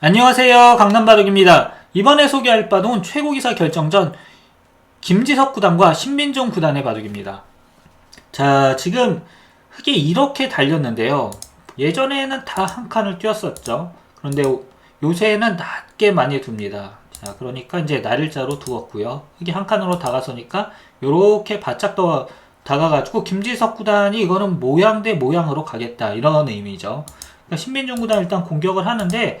안녕하세요. 강남바둑입니다. 이번에 소개할 바둑은 최고기사 결정전 김지석 구단과 신민종 구단의 바둑입니다. 자, 지금 흑이 이렇게 달렸는데요. 예전에는 다 한 칸을 뛰었었죠. 그런데 요- 요새는 낮게 많이 둡니다. 자, 그러니까 이제 날일자로 두었고요. 흑이 한 칸으로 다가서니까 요렇게 바짝 더 다가가지고 김지석 구단이 이거는 모양 대 모양으로 가겠다 이런 의미죠. 그러니까 신민종 구단 일단 공격을 하는데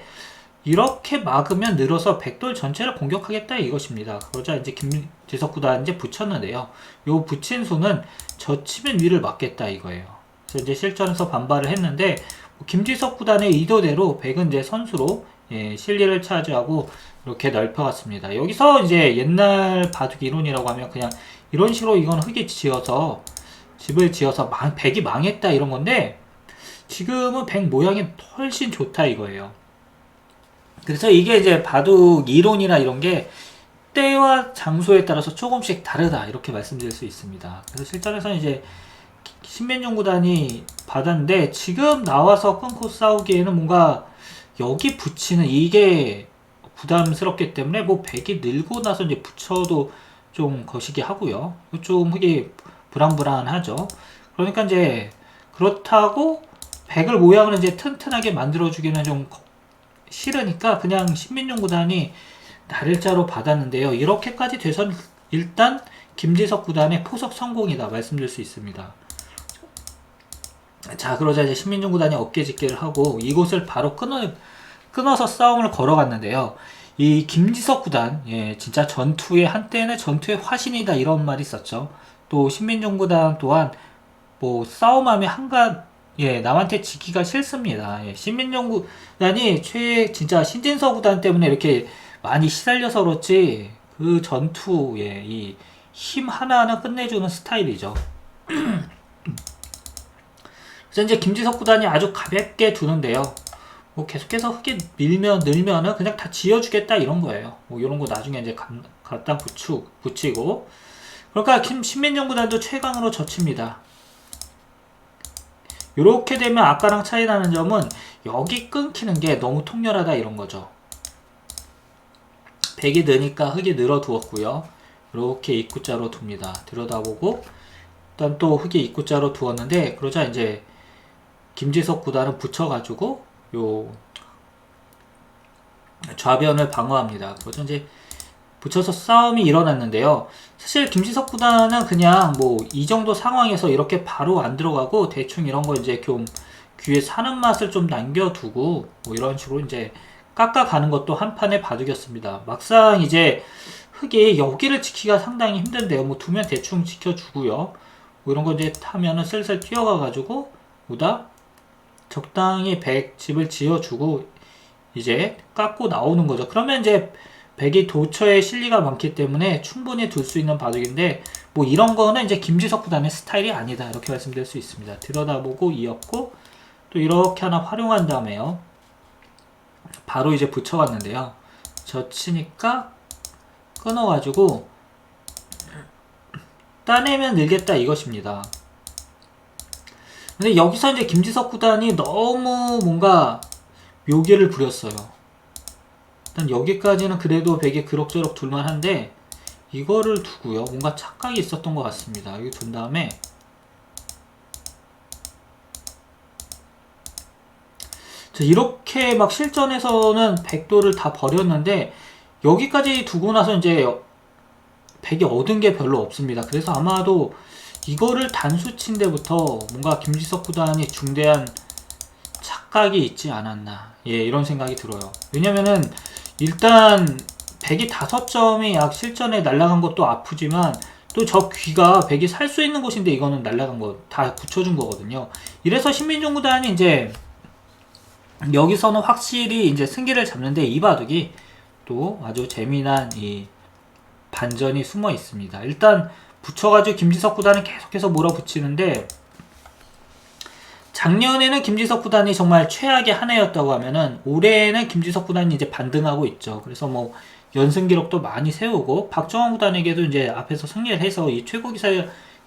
이렇게 막으면 늘어서 백돌 전체를 공격하겠다 이것입니다. 그러자 이제 김지석 구단 이제 붙였는데요. 요 붙인 수는 젖히면 위를 막겠다 이거예요. 그래서 이제 실전에서 반발을 했는데 뭐 김지석 구단의 의도대로 백은 이제 선수로 예, 실리를 차지하고 이렇게 넓혀갔습니다. 여기서 이제 옛날 바둑 이론이라고 하면 그냥 이런 식으로 이건 흙이 지어서 집을 지어서 망, 백이 망했다 이런 건데 지금은 백 모양이 훨씬 좋다 이거예요. 그래서 이게 이제 바둑 이론이나 이런 게 때와 장소에 따라서 조금씩 다르다 이렇게 말씀드릴 수 있습니다. 그래서 실전에서는 이제 신민종 구단이 받았는데 지금 나와서 끊고 싸우기에는 뭔가 여기 붙이는 이게 부담스럽기 때문에 뭐 백이 늘고 나서 이제 붙여도 좀 거시기 하고요. 좀 이게 불안불안하죠. 그러니까 이제 그렇다고 백을 모양을 이제 튼튼하게 만들어주기는 좀 거- 싫으니까 그냥 신민용 구단이 날일자로 받았는데요. 이렇게까지 돼선 일단 김지석 구단의 포석 성공이다 말씀드릴 수 있습니다. 자 그러자 이제 신민용 구단이 어깨짓기를 하고 이곳을 바로 끊어 끊어서 싸움을 걸어갔는데요. 이 김지석 구단, 예, 진짜 전투의 한때는 전투의 화신이다 이런 말이 있었죠. 또 신민종 구단 또한 뭐 싸움하면 한가 예 남한테 지기가 싫습니다. 예, 신민종 구단이 최 진짜 신진서 구단 때문에 이렇게 많이 시달려서 그렇지 그 전투 예이 힘 하나하나 끝내주는 스타일이죠. 그래서 이제 김지석 구단이 아주 가볍게 두는데요. 뭐 계속해서 흙에 밀면 늘면은 그냥 다 지어주겠다 이런 거예요. 뭐 이런 거 나중에 이제 감- 갖다 붙이고 붙이고 그러니까 김 신민정 구단도 최강으로 젖힙니다. 이렇게 되면 아까랑 차이 나는 점은 여기 끊기는 게 너무 통렬하다 이런 거죠. 백이 느니까 흙이 늘어 두었고요. 이렇게 입구자로 둡니다. 들여다보고 일단 또 흙이 입구자로 두었는데 그러자 이제 김지석 구단은 붙여가지고 요 좌변을 방어합니다. 그래서 이제 붙여서 싸움이 일어났는데요. 사실 김지석 구단은 그냥 뭐 이 정도 상황에서 이렇게 바로 안 들어가고 대충 이런 거 이제 좀 귀에 사는 맛을 좀 남겨두고 뭐 이런 식으로 이제 깎아가는 것도 한 판의 바둑이었습니다. 막상 이제 흙이 여기를 지키기가 상당히 힘든데요. 뭐 두면 대충 지켜주고요. 뭐 이런 거 이제 타면은 슬슬 뛰어가가지고 보다 적당히 백 집을 지어주고 이제 깎고 나오는 거죠. 그러면 이제 백이 도처에 실리가 많기 때문에 충분히 둘 수 있는 바둑인데 뭐 이런 거는 이제 김지석 구단의 스타일이 아니다 이렇게 말씀드릴 수 있습니다. 들여다보고 이었고 또 이렇게 하나 활용한 다음에요. 바로 이제 붙여봤는데요. 젖히니까 끊어가지고 따내면 늘겠다 이것입니다. 근데 여기서 이제 김지석 구단이 너무 뭔가 묘기를 부렸어요. 일단 여기까지는 그래도 베개 그럭저럭 둘만한데 이거를 두고요. 뭔가 착각이 있었던 것 같습니다. 여기 둔 다음에 자, 이렇게 막 실전에서는 백도를 다 버렸는데 여기까지 두고 나서 이제 백이 얻은 게 별로 없습니다. 그래서 아마도 이거를 단수친 데부터 뭔가 김지석 구단이 중대한 착각이 있지 않았나. 예, 이런 생각이 들어요. 왜냐면은 일단 백이 다섯 점이 약 실전에 날아간 것도 아프지만 또 저 귀가 백이 살 수 있는 곳인데 이거는 날아간 거다 붙여준 거거든요. 이래서 신민종 구단이 이제 여기서는 확실히 이제 승기를 잡는데 이 바둑이 또 아주 재미난 이 반전이 숨어 있습니다. 일단 붙여가지고 김지석 구단은 계속해서 몰아붙이는데 작년에는 김지석 구단이 정말 최악의 한 해였다고 하면은 올해는 김지석 구단이 이제 반등하고 있죠. 그래서 뭐 연승 기록도 많이 세우고 박정환 구단에게도 이제 앞에서 승리를 해서 이 최고 기사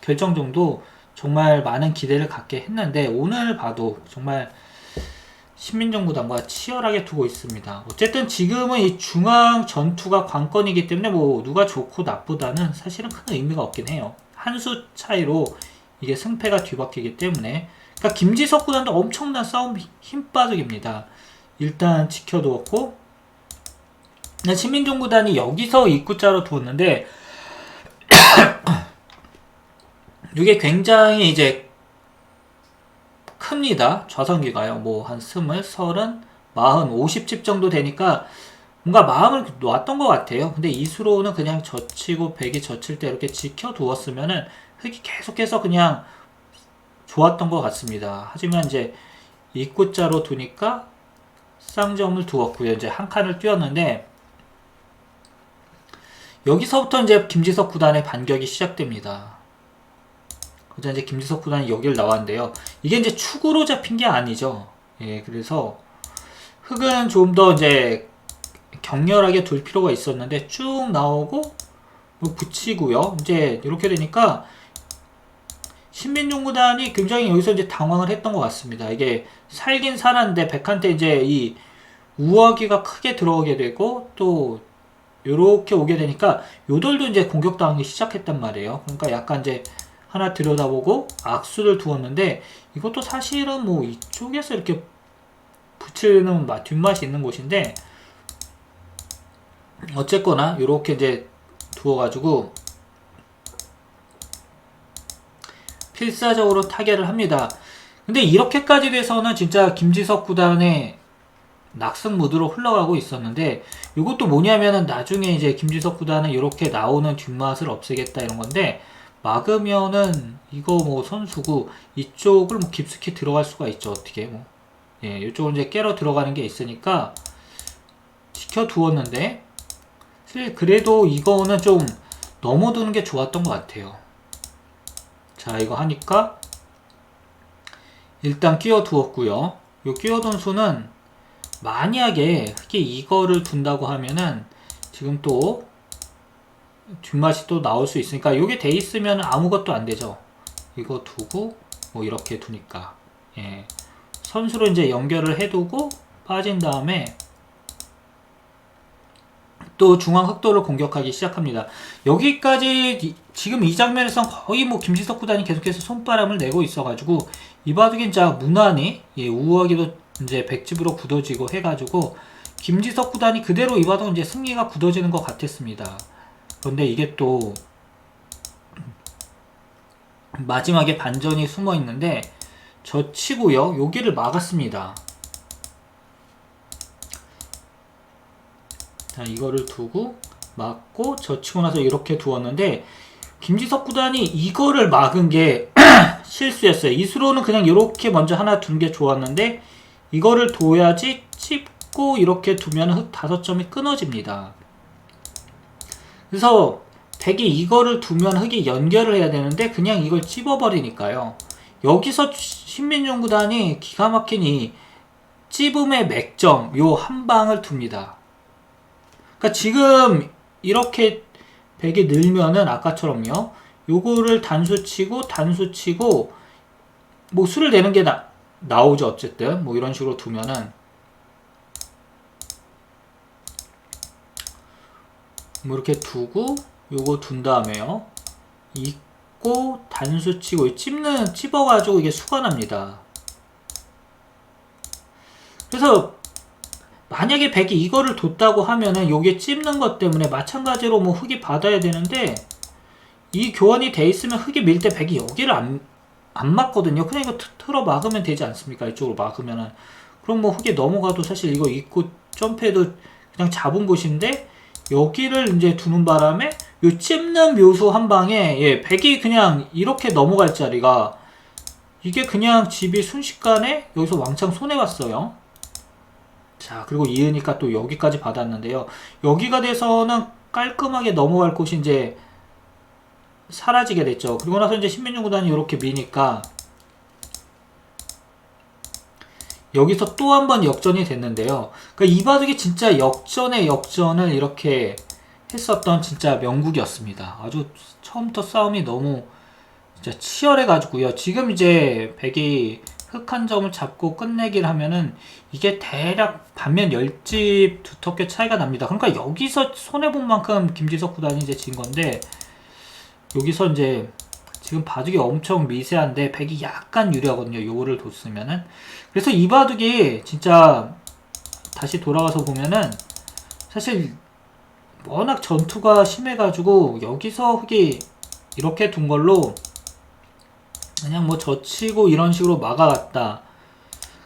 결정정도 정말 많은 기대를 갖게 했는데 오늘 봐도 정말 신민정부단과 치열하게 두고 있습니다. 어쨌든 지금은 이 중앙 전투가 관건이기 때문에 뭐 누가 좋고 나쁘다는 사실은 큰 의미가 없긴 해요. 한 수 차이로 이게 승패가 뒤바뀌기 때문에 그러니까 김지석 구단도 엄청난 싸움 힘빠득입니다. 일단 지켜두었고 신민종 구단이 여기서 입구자로 두었는데 이게 굉장히 이제 큽니다. 좌선기가요. 뭐 한 스물, 서른, 마흔, 오십 집 정도 되니까 뭔가 마음을 놓았던 것 같아요. 근데 이수로는 그냥 젖히고 백이 젖힐 때 이렇게 지켜두었으면은 흙이 계속해서 그냥 좋았던 것 같습니다. 하지만 이제 입구자로 두니까 쌍점을 두었고요. 이제 한 칸을 띄웠는데 여기서부터 이제 김지석 구단의 반격이 시작됩니다. 그자 이제 김지석 구단이 여기를 나왔는데요. 이게 이제 축으로 잡힌 게 아니죠. 예, 그래서 흙은 좀 더 이제 격렬하게 둘 필요가 있었는데 쭉 나오고 뭐 붙이고요. 이제 이렇게 되니까 신민종 구단이 굉장히 여기서 이제 당황을 했던 것 같습니다. 이게 살긴 살았는데 백한테 이제 이 우아기가 크게 들어오게 되고 또 요렇게 오게 되니까 요들도 이제 공격당하기 시작했단 말이에요. 그러니까 약간 이제 하나 들여다보고 악수를 두었는데 이것도 사실은 뭐 이쪽에서 이렇게 붙이는 맛, 뒷맛이 있는 곳인데 어쨌거나 이렇게 이제 두어가지고 필사적으로 타결을 합니다. 근데 이렇게까지 돼서는 진짜 김지석 구단의 낙승 무드로 흘러가고 있었는데 이것도 뭐냐면은 나중에 이제 김지석 구단은 이렇게 나오는 뒷맛을 없애겠다 이런 건데 막으면은 이거 뭐 선수고 이쪽을 뭐 깊숙이 들어갈 수가 있죠. 어떻게 뭐. 예, 이쪽은 이제 깨러 들어가는 게 있으니까 지켜두었는데 사실 그래도 이거는 좀 넘어두는 게 좋았던 것 같아요 자 이거 하니까 일단 끼워두었고요 요 끼워둔 수는 만약에 흙이 이거를 둔다고 하면은 지금 또 뒷맛이 또 나올 수 있으니까 이게 돼 있으면 아무것도 안 되죠. 이거 두고 뭐 이렇게 두니까 예. 선수로 이제 연결을 해두고 빠진 다음에 또 중앙 흑도를 공격하기 시작합니다. 여기까지 지금 이 장면에선 거의 뭐 김지석 구단이 계속해서 손바람을 내고 있어가지고 이 바둑이 자 무난히 예, 우하기도 이제 백집으로 굳어지고 해가지고 김지석 구단이 그대로 이 바둑은 이제 승리가 굳어지는 것 같았습니다. 그런데 이게 또 마지막에 반전이 숨어 있는데 저 치고요. 여기를 막았습니다. 자, 이거를 두고 막고 젖히고 나서 이렇게 두었는데 김지석 구단이 이거를 막은 게 실수였어요. 이수로는 그냥 이렇게 먼저 하나 둔 게 좋았는데 이거를 둬야지 찝고 이렇게 두면 흙 다섯 점이 끊어집니다. 그래서 백이 이거를 두면 흙이 연결을 해야 되는데 그냥 이걸 찝어버리니까요. 여기서 신민용 구단이 기가 이 찝음의 맥점 요 한 방을 둡니다. 그러니까 지금 이렇게 백이 늘면은 아까처럼요. 요거를 단수 치고 단수 치고 뭐 수를 내는 게 나, 나오죠 어쨌든 뭐 이런 식으로 두면은 뭐 이렇게 두고 요거 둔 다음에요. 잊고 단수 치고 찝는 찝어가지고 이게 수가 납니다. 그래서 만약에 백이 이거를 뒀다고 하면은 요게 찝는 것 때문에 마찬가지로 뭐 흙이 받아야 되는데 이 교환이 돼 있으면 흙이 밀 때 백이 여기를 안, 안 맞거든요. 그냥 이거 틀어 막으면 되지 않습니까? 이쪽으로 막으면은. 그럼 뭐 흙이 넘어가도 사실 이거 입고 점프해도 그냥 잡은 곳인데 여기를 이제 두는 바람에 요 찝는 묘수 한 방에 예, 백이 그냥 이렇게 넘어갈 자리가 이게 그냥 집이 순식간에 여기서 왕창 손해봤어요. 자, 그리고 이으니까 또 여기까지 받았는데요. 여기가 돼서는 깔끔하게 넘어갈 곳이 이제 사라지게 됐죠. 그리고 나서 이제 신민중 구단이 이렇게 미니까 여기서 또 한 번 역전이 됐는데요. 그러니까 이 바둑이 진짜 역전의 역전을 이렇게 했었던 진짜 명국이었습니다. 아주 처음부터 싸움이 너무 진짜 치열해가지고요. 지금 이제 백이 흑한 점을 잡고 끝내기를 하면은 이게 대략 반면 10집 두텁게 차이가 납니다. 그러니까 여기서 손해본 만큼 김지석 구단이 이제 진 건데 여기서 이제 지금 바둑이 엄청 미세한데 백이 약간 유리하거든요. 요거를 뒀으면은 그래서 이 바둑이 진짜 다시 돌아가서 보면은 사실 워낙 전투가 심해가지고 여기서 흑이 이렇게 둔 걸로 그냥 뭐 젖히고 이런 식으로 막아갔다.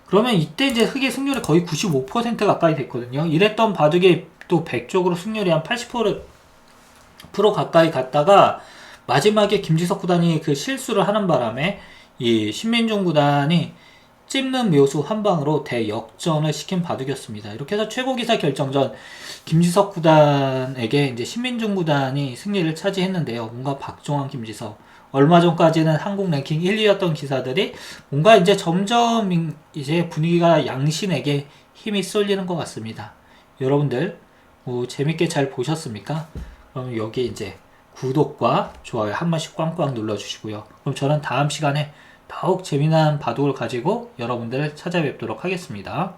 그러면 이때 이제 흑의 승률이 거의 95% 가까이 됐거든요. 이랬던 바둑이 또 100쪽으로 승률이 한 80% 프로 가까이 갔다가 마지막에 김지석 구단이 그 실수를 하는 바람에 이 신민종 구단이 찝는 묘수 한 방으로 대역전을 시킨 바둑이었습니다. 이렇게 해서 최고기사 결정전 김지석 구단에게 이제 신민종 구단이 승리를 차지했는데요. 뭔가 박종환, 김지석 얼마 전까지는 한국 랭킹 1, 2였던 기사들이 뭔가 이제 점점 이제 분위기가 양신에게 힘이 쏠리는 것 같습니다. 여러분들 뭐 재밌게 잘 보셨습니까? 그럼 여기 이제 구독과 좋아요 한 번씩 꽝꽝 눌러주시고요. 그럼 저는 다음 시간에 더욱 재미난 바둑을 가지고 여러분들을 찾아뵙도록 하겠습니다.